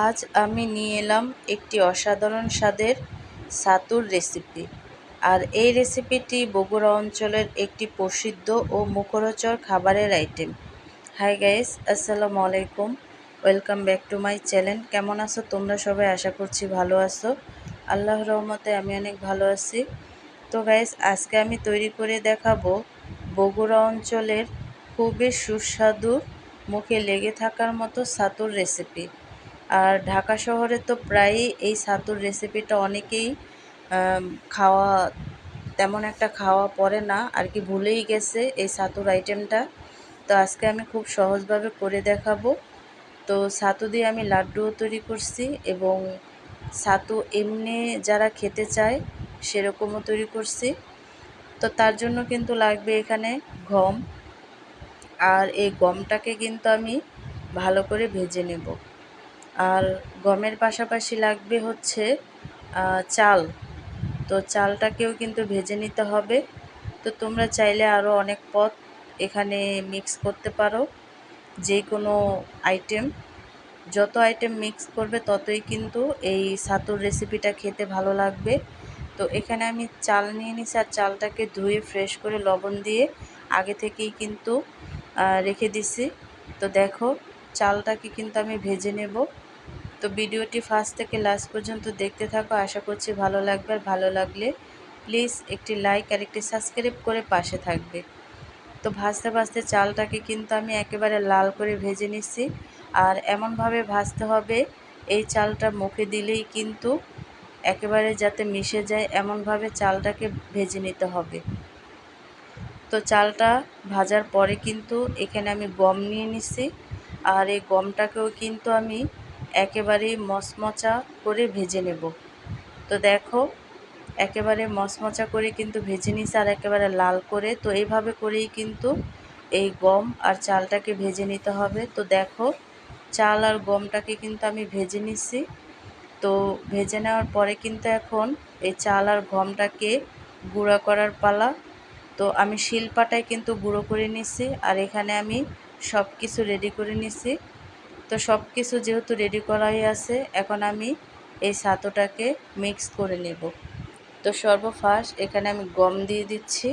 আজ আমি নিয়ে এলাম একটি অসাধারণ স্বাদের ছাতুর রেসিপি। আর এই রেসিপিটি বগুড়া অঞ্চলের একটি প্রসিদ্ধ ও মুখরোচক খাবারের আইটেম। হাই গাইস, আসসালামু আলাইকুম। Welcome back to my channel. কেমন আছো তোমরা সবাই? আশা করছি ভালো আছো। আল্লাহ রহমতে আমি অনেক ভালো আছি। তো গাইস, আজকে আমি তৈরি করে দেখাবো বগুড়া অঞ্চলের খুবই সুস্বাদু, মুখে লেগে থাকার মতো ছাতুর রেসিপি। আর ঢাকা শহরে তো প্রায়ই এই ছাতুর রেসিপিটা অনেকেই খাওয়া, তেমন একটা খাওয়া পড়ে না, আর কি ভুলেই গেছে এই ছাতুর আইটেমটা তো আজকে আমি খুব সহজভাবে করে দেখাবো। তো ছাতু দিয়ে আমি লাড্ডুও তৈরি করছি এবং ছাতু এমনি যারা খেতে চায় সেরকমও তৈরি করছি। তো তার জন্য কিন্তু লাগবে এখানে গম। আর এই গমটাকে কিন্তু আমি ভালো করে ভেজে নেব। আর গমের পাশাপাশি লাগবে হচ্ছে চাল। তো চালটাকেও কিন্তু ভেজে নিতে হবে। তো তোমরা চাইলে আরও অনেক পদ এখানে মিক্স করতে পারো। যে কোনো আইটেম যত আইটেম মিক্স করবে ততই কিন্তু এই ছাতুর রেসিপিটা খেতে ভালো লাগবে। তো এখানে আমি চাল নিয়ে নিছি আর চালটাকে ধুয়ে ফ্রেশ করে লবণ দিয়ে আগে থেকেই কিন্তু রেখে দিছি। তো দেখো চালটাকে কিন্তু আমি ভেজে নেব। তো ভিডিওটি ফার্স্ট থেকে লাস্ট পর্যন্ত দেখতে থাকো, আশা করছি ভালো লাগবে আর ভালো লাগলে প্লিজ একটি লাইক আর একটি সাবস্ক্রাইব করে পাশে থাকবে। তো ভাজতে ভাজতে চালটাকে কিন্তু আমি একেবারে লাল করে ভেজে নিচ্ছি আর এমনভাবে ভাজতে হবে, এই চালটা মুখে দিলেই কিন্তু একেবারে যাতে মিশে যায়, এমনভাবে চালটাকে ভেজে নিতে হবে। তো চালটা ভাজার পরে কিন্তু এখানে আমি গম নিয়ে নিচ্ছি। আর এই গমটাকেও কিন্তু আমি একেবারেই মচমচা করে ভেজে নেব। তো দেখো, একেবারে মচমচা করে কিন্তু ভেজে নিছি আর একেবারে লাল করে। তো এইভাবে করেই কিন্তু এই গম আর চালটাকে ভেজে নিতে হবে। তো দেখো, চাল আর গমটাকে কিন্তু আমি ভেজে নিছি তো ভেজে নেওয়ার পরে কিন্তু এখন এই চাল আর গমটাকে গুঁড়া করার পালা। তো আমি শিলপাটায় কিন্তু গুঁড়ো করে নিছি আর এখানে আমি সব কিছু রেডি করে নিছি। তো সব কিছু যেহেতু রেডি করাই আছে, এখন আমি এই ছাতুটাকে মিক্স করে নেব। তো সর্বফার্স্ট এখানে আমি গম দিয়ে দিচ্ছি।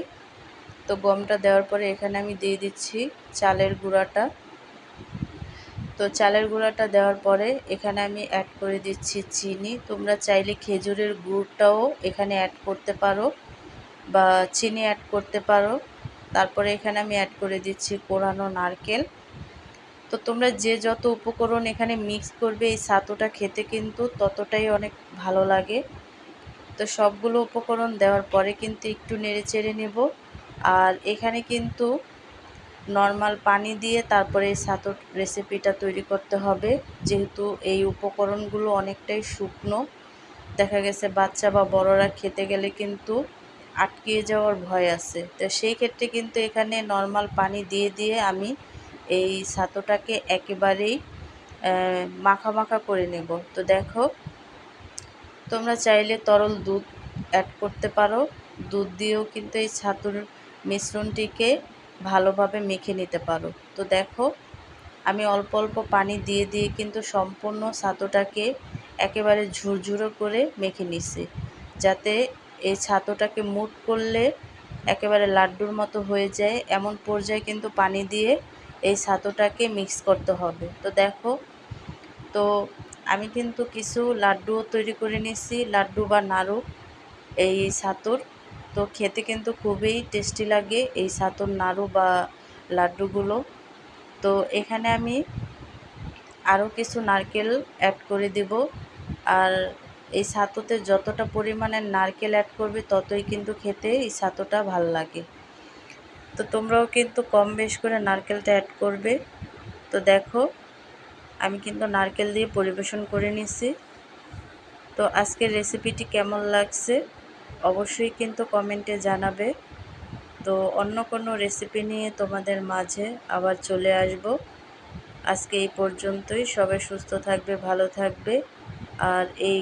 তো গমটা দেওয়ার পরে এখানে আমি দিয়ে দিচ্ছি চালের গুঁড়াটা। তো চালের গুঁড়াটা দেওয়ার পরে এখানে আমি অ্যাড করে দিচ্ছি চিনি। তোমরা চাইলে খেজুরের গুড়টাও এখানে অ্যাড করতে পারো বা চিনি অ্যাড করতে পারো। তারপরে এখানে আমি অ্যাড করে দিচ্ছি কোরানো নারকেল। তো তোমরা যে যত উপকরণ এখানে মিক্স করবে, এই ছাতুটা খেতে কিন্তু ততটাই অনেক ভালো লাগে। তো সবগুলো উপকরণ দেওয়ার পরে কিন্তু একটু নেড়ে চেড়ে নেব। আর এখানে কিন্তু নর্মাল পানি দিয়ে তারপরে এই ছাতুর রেসিপিটা তৈরি করতে হবে। যেহেতু এই উপকরণগুলো অনেকটাই শুকনো, দেখা গেছে বাচ্চা বা বড়রা খেতে গেলে কিন্তু আটকিয়ে যাওয়ার ভয় আছে। তো সেই ক্ষেত্রে কিন্তু এখানে নর্মাল পানি দিয়ে দিয়ে আমি এই ছাতুটাকে একেবারেই মাখা মাখা করে নেব। তো দেখো, তোমরা চাইলে তরল দুধ অ্যাড করতে পারো। দুধ দিয়েও কিন্তু এই ছাতুর মিশ্রণটিকে ভালোভাবে মেখে নিতে পারো। তো দেখো, আমি অল্প অল্প পানি দিয়ে দিয়ে কিন্তু সম্পূর্ণ ছাতুটাকে একেবারে ঝুরঝুরো করে মেখে নিছি। যাতে এই ছাতুটাকে মুট করলে একেবারে লাড্ডুর মতো হয়ে যায়। এমন পর্যায়ে কিন্তু পানি দিয়ে এই ছাতুটাকে মিক্স করতে হবে। তো দেখো, তো আমি কিন্তু কিছু লাড্ডুও তৈরি করে নিয়েছি, লাড্ডু বা নাড়ু এই ছাতুর। তো খেতে কিন্তু খুবই টেস্টি লাগে এই ছাতুর নাড়ু বা লাড্ডুগুলো। তো এখানে আমি আরও কিছু নারকেল অ্যাড করে দেব। আর এই ছাতুতে যতটা পরিমাণের নারকেল অ্যাড করবে ততই কিন্তু খেতে এই ছাতুটা ভালো লাগে। তো তোমরাও কিন্তু কম বেশ করে নারকেলটা অ্যাড করবে। তো দেখো, আমি কিন্তু নারকেল দিয়ে পরিবেশন করে নিছি। তো আজকের রেসিপিটি কেমন লাগছে অবশ্যই কিন্তু কমেন্টে জানাবে। তো অন্য কোনো রেসিপি নিয়ে তোমাদের মাঝে আবার চলে আসব। আজকে এই পর্যন্তই। সবাই সুস্থ থাকবে, ভালো থাকবে। আর এই